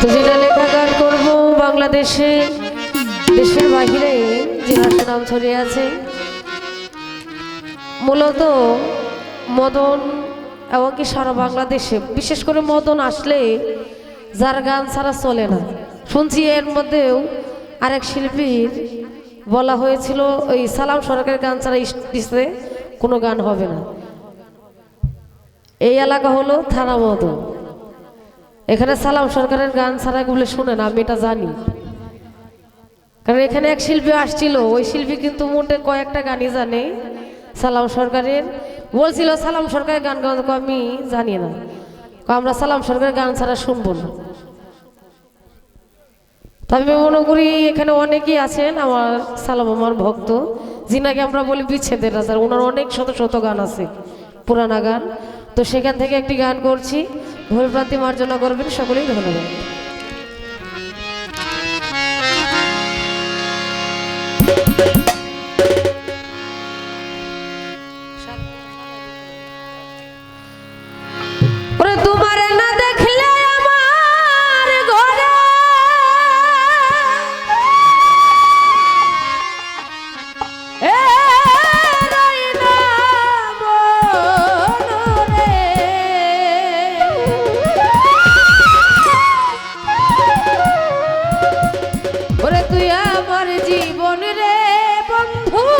তো যেটা লেখা গান করব বাংলাদেশে, দেশের বাহিরে, যে ভাষা নাম ছড়িয়ে আছে, মূলত মদন এমনকি সারা বাংলাদেশে, বিশেষ করে মদন আসলে যার গান ছাড়া চলে না। শুনছি এর মধ্যেও আরেক শিল্পীর বলা হয়েছিল, ওই সালাম সরকারের গান ছাড়া স্টেজে কোনো গান হবে না। এই এলাকা হলো থানা মদন। এখানে সালাম সরকারের গান ছাড়া বলে শুনে না, আমি এটা জানি। কারণ এখানে এক শিল্পী আসছিল, ওই শিল্পী কিন্তু মোটে কয়েকটা গানই জানে। সালাম সরকারের বলছিল, সালাম সরকারের গান গান আমি জানি না। আমরা সালাম সরকারের গান ছাড়া শুনব না। আমি মনে করি এখানে অনেকেই আছেন, আমার সালাম আমার ভক্ত, যিনাকে আমরা বলি বিচ্ছেদের রাজার। ওনার অনেক শত শত গান আছে, পুরানা গান। তো সেখান থেকে একটি গান করছি। ভুলপ্রান্তি মার্জনা করবেন সকলেই ধন্যবাদ। Woo!